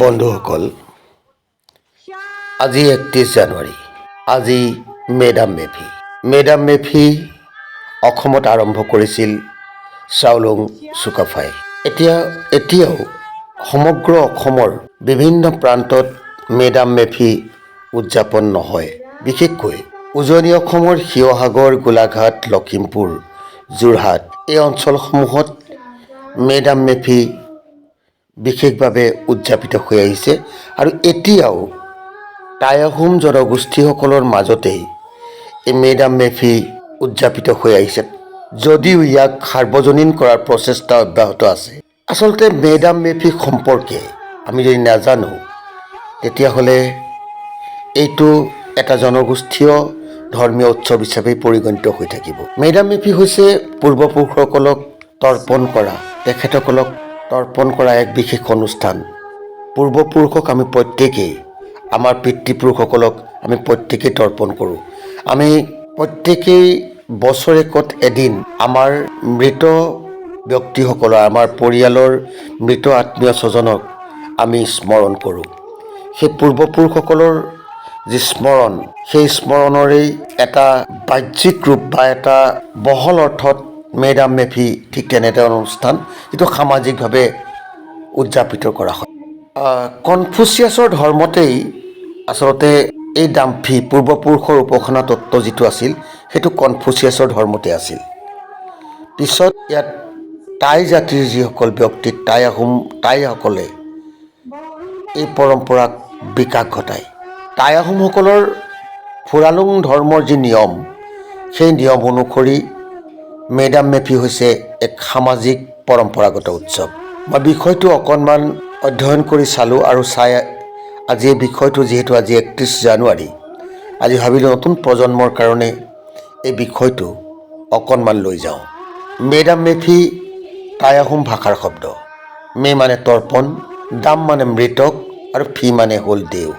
বন্ধুসকল আজি একত্ৰিছ জানুৱাৰী। আজি মেডাম মেফি। মেডাম মেফি অসমত আৰম্ভ কৰিছিল চাওলুং চুকাফাই। এতিয়া এতিয়াও সমগ্ৰ অসমৰ বিভিন্ন প্ৰান্তত মেডাম মেফি উদযাপন নহয়। বিশেষকৈ উজনি অসমৰ শিৱসাগৰ গোলাঘাট লখিমপুৰ যোৰহাট এই অঞ্চলসমূহত মেডাম মেফি বিশেষভাৱে উদযাপিত হৈ আহিছে আৰু এতিয়াও টাই আহোম জনগোষ্ঠীসকলৰ মাজতেই এই মেডাম মেফি উদযাপিত হৈ আহিছে, যদিও ইয়াক সাৰ্বজনীন কৰাৰ প্ৰচেষ্টা অব্যাহত আছে। আচলতে মেডাম মেফি সম্পৰ্কে আমি যদি নাজানো, তেতিয়াহ'লে এইটো এটা জনগোষ্ঠীয় ধৰ্মীয় উৎসৱ হিচাপে পৰিগণিত হৈ থাকিব। মেডাম মেফি হৈছে পূৰ্বপুৰুষসকলক তৰ্পণ কৰা, তেখেতসকলক তৰ্পণ কৰা এক বিশেষ অনুষ্ঠান। পূৰ্বপুৰুষক আমি প্ৰত্যেকেই আমাৰ পিতৃপুৰুষসকলক আমি প্ৰত্যেকেই তৰ্পণ কৰোঁ। আমি প্ৰত্যেকেই বছৰেকত এদিন আমাৰ মৃত ব্যক্তিসকলৰ, আমাৰ পৰিয়ালৰ মৃত আত্মীয় স্বজনক আমি স্মৰণ কৰোঁ। সেই পূৰ্বপুৰুষসকলৰ যি স্মৰণ, সেই স্মৰণৰেই এটা বাহ্যিক ৰূপ বা এটা বহল অৰ্থত মেডাম মেফি, ঠিক তেনেটা অনুষ্ঠান? যিটো সামাজিকভাৱে উদযাপিত কৰা হয়। কনফুচিয়াছৰ ধৰ্মতেই আচলতে এই ডাম্ফি পূৰ্বপুৰুষৰ উপাসনা তত্ত্ব যিটো আছিল, সেইটো কনফুচিয়াছৰ ধৰ্মতে আছিল। পিছত ইয়াত টাই জাতিৰ যিসকল ব্যক্তি, টাই আহোম টাইসকলে এই পৰম্পৰাক বিকাশ ঘটায়। টাই আহোমসকলৰ ফুৰালুং ধৰ্মৰ যি নিয়ম, সেই নিয়ম অনুসৰি মেডাম মেফি হৈছে এক সামাজিক পৰম্পৰাগত উৎসৱ। মই বিষয়টো অকণমান অধ্যয়ন কৰি চালোঁ আৰু চাই আজি এই বিষয়টো যিহেতু আজি একত্ৰিছ জানুৱাৰী। আজি ভাবিলোঁ নতুন প্ৰজন্মৰ কাৰণে এই বিষয়টো অকণমান লৈ যাওঁ। মেডাম মেফি টাই আহোম ভাষাৰ শব্দ। মে মানে তৰ্পণ, দাম মানে মৃতক আৰু ফি মানে হ'ল দেও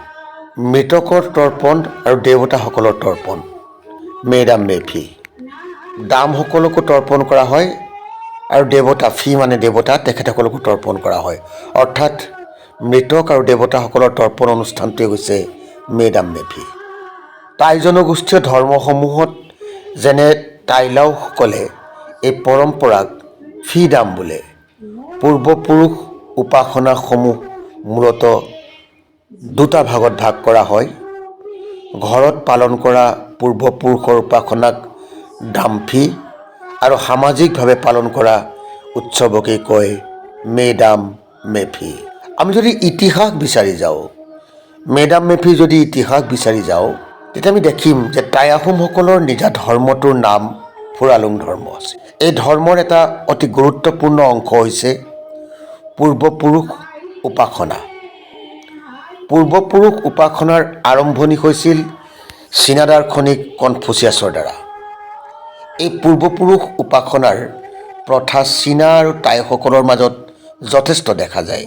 মৃতকৰ তৰ্পণ আৰু দেৱতাসকলৰ তৰ্পণ। মেডাম মেফি। দামসকলকো তৰ্পণ কৰা হয় আৰু দেৱতা ফি মানে দেৱতা তেখেতসকলকো তৰ্পণ কৰা হয়। অৰ্থাৎ মৃতক আৰু দেৱতাসকলৰ তৰ্পণ অনুষ্ঠানটোৱে হৈছে মেডাম মেফি। টাই জনগোষ্ঠীয় ধৰ্মসমূহত যেনে টাইলাওসকলে এই পৰম্পৰাক ফি দাম বোলে। পূৰ্বপুৰুষ উপাসনাসমূহ মূলতঃ দুটা ভাগত ভাগ কৰা হয়। ঘৰত পালন কৰা পূৰ্বপুৰুষৰ উপাসনাক ডাম্ফি আৰু সামাজিকভাৱে পালন কৰা উৎসৱকেই কয় মেডাম মেফি। আমি যদি ইতিহাস বিচাৰি যাওঁ, মেডাম মেফি যদি ইতিহাস বিচাৰি যাওঁ, তেতিয়া আমি দেখিম যে টাই আহোমসকলৰ নিজা ধৰ্মটোৰ নাম ফুৰালুং ধৰ্ম আছে। এই ধৰ্মৰ এটা অতি গুৰুত্বপূৰ্ণ অংশ হৈছে পূৰ্বপুৰুষ উপাসনা। পূৰ্বপুৰুষ উপাসনাৰ আৰম্ভণি হৈছিল চীনা দাৰ্শনিক কনফুচিয়াছৰ দ্বাৰা। এই পূৰ্বপুৰুষ উপাসনাৰ প্ৰথা চীনা আৰু টাইসকলৰ মাজত যথেষ্ট দেখা যায়।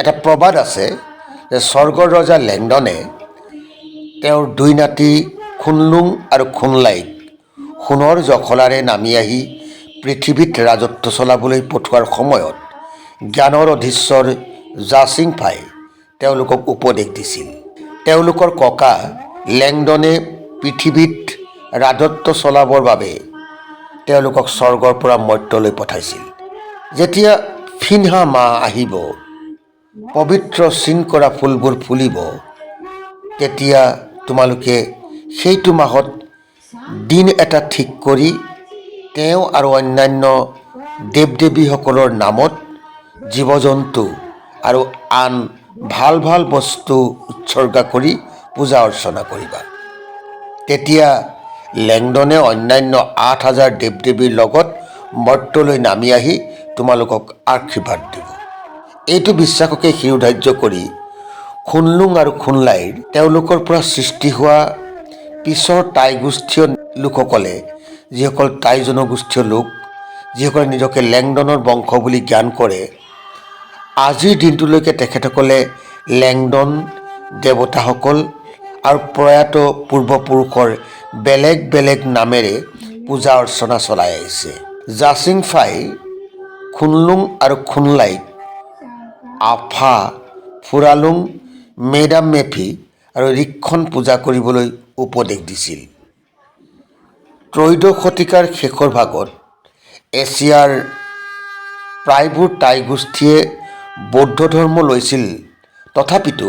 এটা প্ৰবাদ আছে যে স্বৰ্গৰ ৰজা লেংডনে তেওঁৰ দুই নাতি খুনলুং আৰু খুনলাইক সোণৰ জখলাৰে নামি আহি পৃথিৱীত ৰাজত্ব চলাবলৈ পঠোৱাৰ সময়ত জ্ঞানৰ অধীশ্বৰ জাচিংফাই তেওঁলোকক উপদেশ দিছিল। তেওঁলোকৰ ককা লেংডনে পৃথিৱীত ৰাজত্ব চলাবৰ বাবে তেওঁলোকক স্বৰ্গৰ পৰা মৰ্ত্যলৈ পঠাইছিল। যেতিয়া ফিনহা মাহ আহিব, পবিত্ৰ চিন কৰা ফুলবোৰ ফুলিব, তেতিয়া তোমালোকে সেইটো মাহত দিন এটা ঠিক কৰি তেওঁ আৰু অন্যান্য দেৱ দেৱীসকলৰ নামত জীৱ জন্তু আৰু আন ভালো ভালো বস্তু উৎসৰ্গা কৰি পূজা অৰ্চনা কৰিবা। তেতিয়া লেংডনে অন্যান্য আঠ হাজাৰ দেৱ দেৱীৰ লগত মৰ্ত্যলৈ নামি আহি তোমালোকক আশীৰ্বাদ দিব। এইটো বিশ্বাসকে শিৰোধাৰ্য কৰি খুনলুং আৰু খুনলাইৰ তেওঁলোকৰ পৰা সৃষ্টি হোৱা পিছৰ টাই গোষ্ঠীয় লোকসকলে, যিসকল টাই জনগোষ্ঠীয় লোক, যিসকলে নিজকে লেংডনৰ বংশ বুলি জ্ঞান কৰে, আজিৰ দিনটোলৈকে তেখেতসকলে লেংডন দেৱতাসকল আৰু প্ৰয়াত পূৰ্বপুৰুষৰ বেলেগ বেলেগ নামেৰে পূজা অৰ্চনা চলাই আহিছে। জাচিংফাই খুনলুং আৰু খুনলাইক, আফা, ফুৰালুং, মেডাম মেফি আৰু ৰিক্ষণ পূজা কৰিবলৈ উপদেশ দিছিল। ত্ৰয়োদশ শতিকাৰ শেষৰ ভাগত এছিয়াৰ প্ৰায়বোৰ টাই গোষ্ঠীয়ে বৌদ্ধ ধৰ্ম লৈছিল। তথাপিতো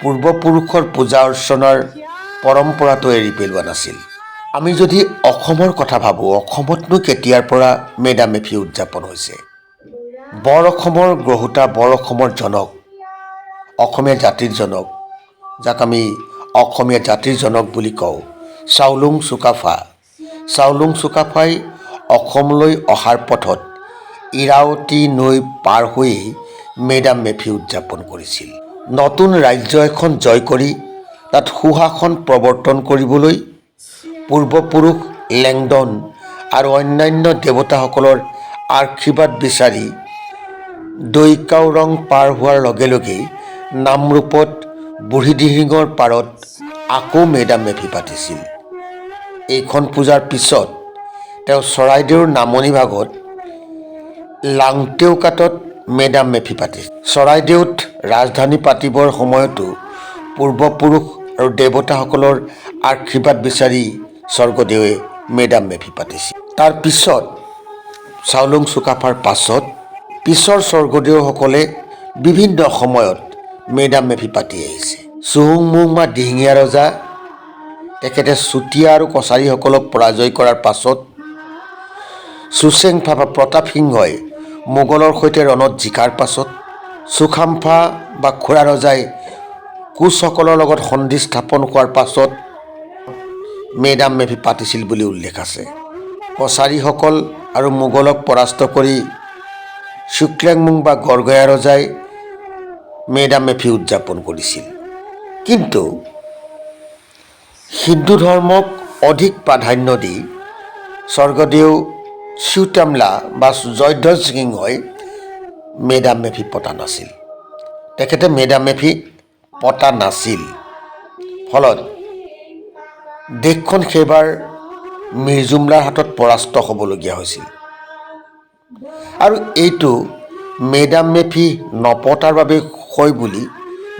পূৰ্বপুৰুষৰ পূজা অৰ্চনাৰ পৰম্পৰাটো এৰি পেলোৱা নাছিল। আমি যদি অসমৰ কথা ভাবোঁ অসমতনো কেতিয়াৰ পৰা মেডাম মেফি উদযাপন হৈছে? বৰ অসমৰ গ্ৰহোতা বৰ অসমৰ জনক অসমীয়া জাতিৰ জনক যাক আমি অসমীয়া জাতিৰ জনক বুলি কওঁ চাউলুং চুকাফা। চাউলুং চুকাফাই অসমলৈ অহাৰ পথত ইৰাৱতী নৈ পাৰ হৈয়ে মেডাম মেফি উদযাপন কৰিছিল। নতুন ৰাজ্য এখন জয় কৰি তাত সুশাসন প্ৰৱৰ্তন কৰিবলৈ পূৰ্বপুৰুষ লেংডন আৰু অন্যান্য দেৱতাসকলৰ আশীৰ্বাদ বিচাৰি দৈকাওৰং পাৰ হোৱাৰ লগে লগেই নামৰূপত বুঢ়ীদিহিঙৰ পাৰত আকৌ মেডাম মেফি পাতিছিল। এইখন পূজাৰ পিছত তেওঁ চৰাইদেউৰ নামনি ভাগত লাংটেওকাটত মেডাম মেফি পাতিছিল। চৰাইদেউত ৰাজধানী পাতিবৰ সময়তো পূৰ্বপুৰুষ আৰু দেৱতাসকলৰ আশীৰ্বাদ বিচাৰি স্বৰ্গদেৱে মেডাম মেফি পাতিছিল। তাৰ পিছত চাউলুং চুকাফাৰ পাছত, পিছৰ স্বৰ্গদেউসকলে বিভিন্ন সময়ত মেডাম মেফি পাতি আহিছে। চুহুং মুং বা দিহিঙীয়া ৰজা, তেখেতে চুতীয়া আৰু কছাৰীসকলক পৰাজয় কৰাৰ পাছত চুচেংফা বা প্ৰতাপ সিংহই মোগলৰ সৈতে ৰণত জিকাৰ পাছত, চুখাম্ফা বা খুৰা ৰজাই কোচসকলৰ লগত সন্ধি স্থাপন হোৱাৰ পাছত মেডাম মেফি পাতিছিল বুলি উল্লেখ আছে। কছাৰীসকল আৰু মোগলক পৰাস্ত কৰি শুক্লেংমুং বা গড়গয়া ৰজাই মেডাম মেফি উদযাপন কৰিছিল। কিন্তু হিন্দু ধৰ্মক অধিক প্ৰাধান্য দি স্বৰ্গদেউ চিউতামলা বা জয়ধ্বজ সিংহই মেডাম মেফি পতা নাছিল। তেখেতে মেডাম মেফি পতা নাছিল। ফলত দেশখন সেইবাৰ মিৰ্জুমলাৰ হাতত পৰাস্ত হ'বলগীয়া হৈছিল। আৰু এইটো মেডাম মেফি নপতাৰ বাবে হয় বুলি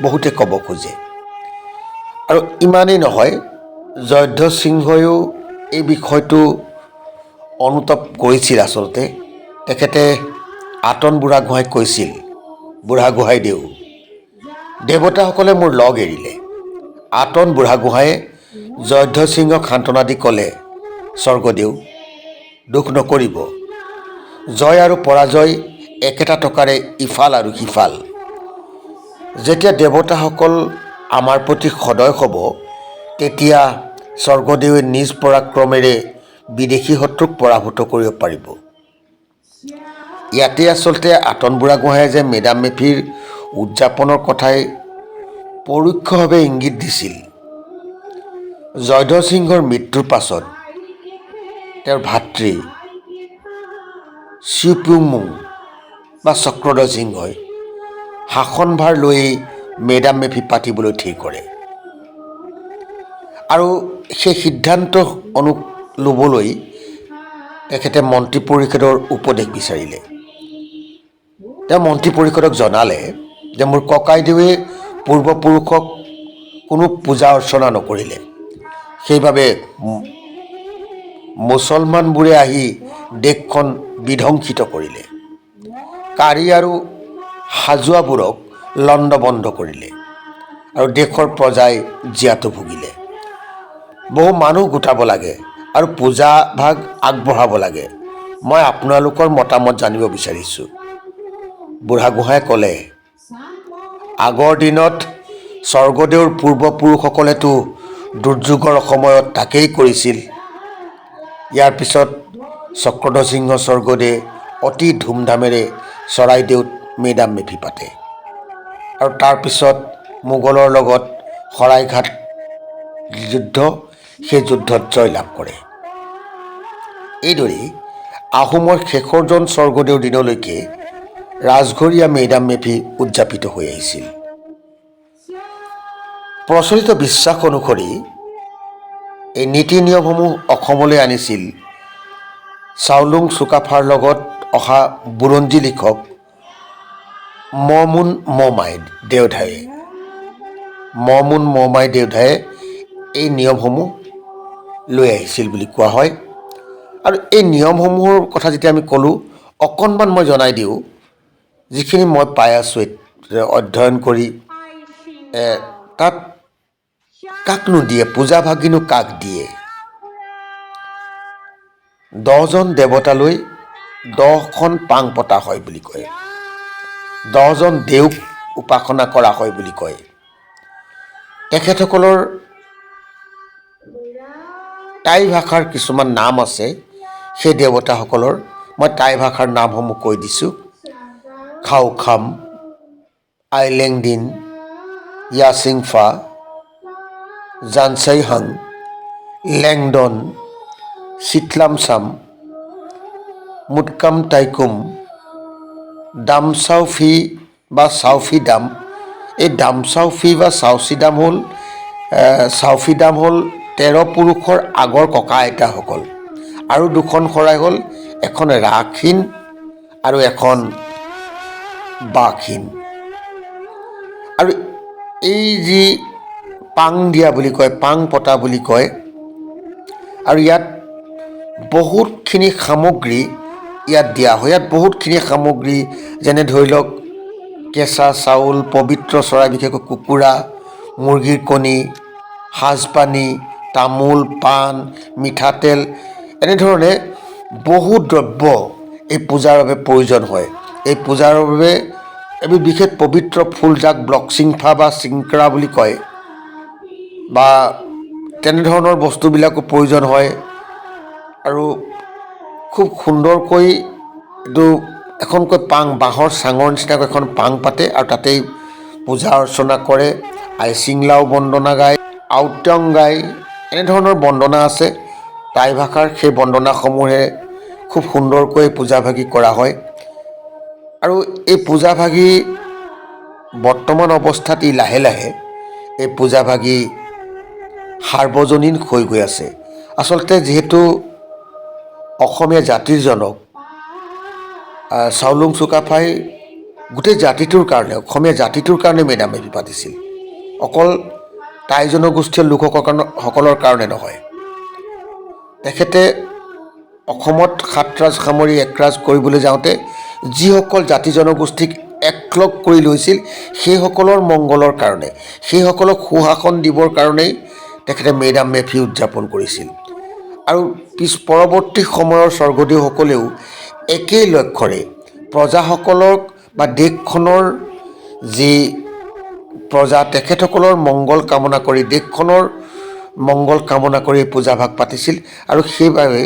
বহুতে ক'ব খোজে। আৰু ইমানেই নহয় জয়ধ্বজ সিংহইও এই বিষয়টো অনুতাপ কৰিছিল আচলতে। তেখেতে আটন বুঢ়াগোহাঁইক কৈছিল বুঢ়াগোহাঁইদেউ দেৱতাসকলে মোৰ লগ এৰিলে। আটন বুঢ়াগোহাঁয়ে জয়ধ্বজ সিংহক সান্তনা দি ক'লে স্বৰ্গদেউ দুখ নকৰিব। জয় আৰু পৰাজয় একেটা টকাৰে ইফাল আৰু সিফাল। যেতিয়া দেৱতাসকল আমাৰ প্ৰতি সদয় হ'ব তেতিয়া স্বৰ্গদেৱে নিজ পৰাক্ৰমেৰে বিদেশী শত্ৰুক পৰাভূত কৰিব পাৰিব। ইয়াতে আচলতে আটন বুঢ়াগোহাঁয়ে যে মেডাম মেফিৰ উদযাপনৰ কথাই পৰোক্ষভাৱে ইংগিত দিছিল। জয়ধ্বজ সিংহৰ মৃত্যুৰ পাছত তেওঁৰ ভাতৃ চিউপিউমুং বা চক্ৰধ্বজ সিংহই শাসনভাৰ লৈ মেডাম মেফি পাতিবলৈ থিৰ কৰে। আৰু সেই সিদ্ধান্ত অনু ল'বলৈ তেখেতে মন্ত্ৰী পৰিষদৰ উপদেশ বিচাৰিলে। তেওঁ মন্ত্ৰী পৰিষদক জনালে যে মোৰ ককাইদেৱে পূৰ্বপুৰুষক কোনো পূজা অৰ্চনা নকৰিলে। সেইবাবে মুছলমানবোৰে আহি দেশখন বিধ্বংসিত কৰিলে। কাৰী আৰু হাজোৱাবোৰক লণ্ডভণ্ড কৰিলে আৰু দেশৰ প্ৰজাই জীয়াতু ভুগিলে। বহু মানুহ গোটাব লাগে আৰু পূজা ভাগ আগবঢ়াব লাগে। মই আপোনালোকৰ মতামত জানিব বিচাৰিছোঁ। বুঢ়াগোহাঁয়ে ক'লে আগৰ দিনত স্বৰ্গদেউৰ পূৰ্বপুৰুষসকলেতো দুৰ্যোগৰ সময়ত তাকেই কৰিছিল। ইয়াৰ পিছত চক্ৰধ্বজ সিংহ স্বৰ্গদেৱে অতি ধুমধামেৰে চৰাইদেউত মেডাম মেফি পাতে। আৰু তাৰপিছত মোগলৰ লগত শৰাইঘাট যুদ্ধ সেই যুদ্ধত জয়লাভ কৰে। এইদৰেই আহোমৰ শেষৰজন স্বৰ্গদেউৰ দিনলৈকে ৰাজঘৰীয়া মেডাম মেফি উদযাপিত হৈ আহিছিল। প্ৰচলিত বিশ্বাস অনুসৰি এই নীতি নিয়মসমূহ অসমলৈ আনিছিল চাউলুং চুকাফাৰ লগত অহা বুৰঞ্জী লিখক মমোন মমাই দেওধায়ে মমোন মমাই দেওধায়ে এই নিয়মসমূহ লৈ আহিছিল বুলি কোৱা হয়। আৰু এই নিয়মসমূহৰ কথা যেতিয়া আমি ক'লোঁ, অকণমান মই জনাই দিওঁ যিখিনি মই পাই আছোঁ অধ্যয়ন কৰি তাত কাকনো দিয়ে পূজা ভাগিনো কাক দিয়ে? দহজন দেৱতালৈ দহখন পাং পতা হয় বুলি কয়। দহজন দেওক উপাসনা কৰা হয় বুলি কয়। তেখেতসকলৰ টাই ভাষাৰ কিছুমান নাম আছে। সেই দেৱতাসকলৰ মই টাই ভাষাৰ নামসমূহ কৈ দিছোঁ। খাও খাম আইলেংদিন য়াচিংফা জানচাইহাং লেংডন চিটলামচাম মুটকাম টাইকুম দামচাউফি বা চাউফি দাম এই দামচাউফি বা চাউচি দাম হ'ল চাউফি দাম হ'ল তেৰ পুৰুষৰ আগৰ ককা আইতাসকল আৰু দুখন শৰাই হ'ল, এখন ৰাসহীন আৰু এখন বাকহীন আৰু এই যি পাং দিয়া বুলি কয় পাং পতা বুলি কয়, আৰু ইয়াত বহুতখিনি সামগ্ৰী ইয়াত দিয়া হয়। ইয়াত বহুতখিনি সামগ্ৰী, যেনে ধৰি লওক কেঁচা চাউল, পবিত্ৰ চৰাই বিশেষকৈ কুকুৰা, মুৰ্গীৰ কণী, সাজপানী, তামোল, পাণ, মিঠাতেল, এনেধৰণে বহু দ্ৰব্য এই পূজাৰ বাবে প্ৰয়োজন হয়। এই পূজাৰ বাবে এবিধ বিশেষ পবিত্ৰ ফুল যাক ব্লকচিংফা বা চিংকৰা বুলি কয়। বা তেনেধৰণৰ বস্তুবিলাকো প্ৰয়োজন হয়। আৰু খুব সুন্দৰকৈ এইটো এখনকৈ পাং, বাঁহৰ চাঙৰ নিচিনাকৈ এখন পাং পাতে আৰু তাতেই পূজা অৰ্চনা কৰে। আইচিংলাও বন্দনা গায় আউটং গায়, এনেধৰণৰ বন্দনা আছে। টাই ভাষাৰ সেই বন্দনাসমূহে খুব সুন্দৰকৈ পূজাভাগি কৰা হয়। আৰু এই পূজাভাগি বৰ্তমান অৱস্থাত ই লাহে লাহে এই পূজাভাগি সাৰ্বজনীন হৈ গৈ আছে। আচলতে যিহেতু অসমীয়া জাতিৰ জনক চাউলুং চুকাফাই গোটেই জাতিটোৰ কাৰণে, অসমীয়া জাতিটোৰ কাৰণে মেডাম মেফি পাতিছিল অকল টাই জনগোষ্ঠীয় লোকসকলৰ সকলৰ কাৰণে নহয়। তেখেতে অসমত সাতৰাজ সামৰি একৰাজ কৰিবলৈ যাওঁতে যিসকল জাতি জনগোষ্ঠীক একলগ কৰি লৈছিল, সেইসকলৰ মংগলৰ কাৰণে, সেইসকলক সুশাসন দিবৰ কাৰণেই তেখেতে মেডাম মেফি উদযাপন কৰিছিল। আৰু পিছ পৰৱৰ্তী সময়ৰ স্বৰ্গদেউসকলেও একেই লক্ষ্যৰে প্ৰজাসকলক বা দেশখনৰ যি প্ৰজা, তেখেতসকলৰ মংগল কামনা কৰি, দেশখনৰ মংগল কামনা কৰি এই পূজাভাগ পাতিছিল। আৰু সেইবাবে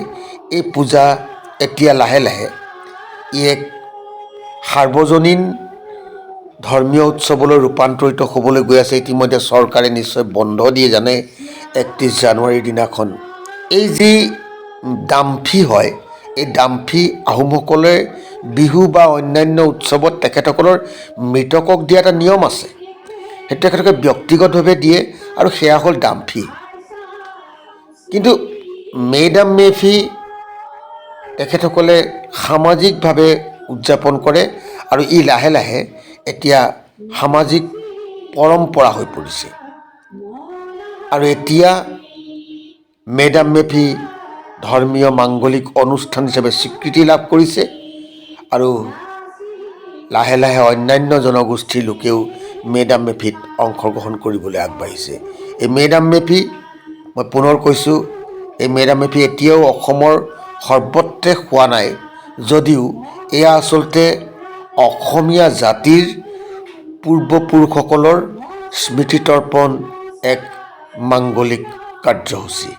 এই পূজা এতিয়া লাহে লাহে ই এক সাৰ্বজনীন ধৰ্মীয় উৎসৱলৈ ৰূপান্তৰিত হ'বলৈ গৈ আছে, ইতিমধ্যে চৰকাৰে নিশ্চয় বন্ধ দিয়ে, জানে, একত্ৰিছ জানুৱাৰীৰ দিনাখন। এই যি ডাম্ফি হয়, এই ডাম্ফি আহোমসকলে বিহু বা অন্যান্য উৎসৱত তেখেতসকলৰ মৃতকক দিয়া এটা নিয়ম আছে। সেইটো তেখেতলোকে ব্যক্তিগতভাৱে দিয়ে আৰু সেয়া হ'ল ডাম্ফি কিন্তু মেডাম মেফি তেখেতসকলে সামাজিকভাৱে উদযাপন কৰে আৰু ই লাহে লাহে এতিয়া সামাজিক পৰম্পৰা হৈ পৰিছে। আৰু এতিয়া মেডাম মেফি ধৰ্মীয় মাংগলিক অনুষ্ঠান হিচাপে স্বীকৃতি লাভ কৰিছে আৰু লাহে লাহে অন্যান্য জনগোষ্ঠীৰ লোকেও মেডাম মেফিত অংশগ্ৰহণ কৰিবলৈ আগবাঢ়িছে। এই মেডাম মেফি, মই পুনৰ কৈছোঁ, এই মেডাম মেফি এতিয়াও অসমৰ সৰ্বত্ৰে হোৱা নাই, যদিও এয়া আচলতে অসমীয়া জাতিৰ পূৰ্বপুৰুষসকলৰ স্মৃতিতৰ্পণ এক মাংগলিক কাৰ্যসূচী।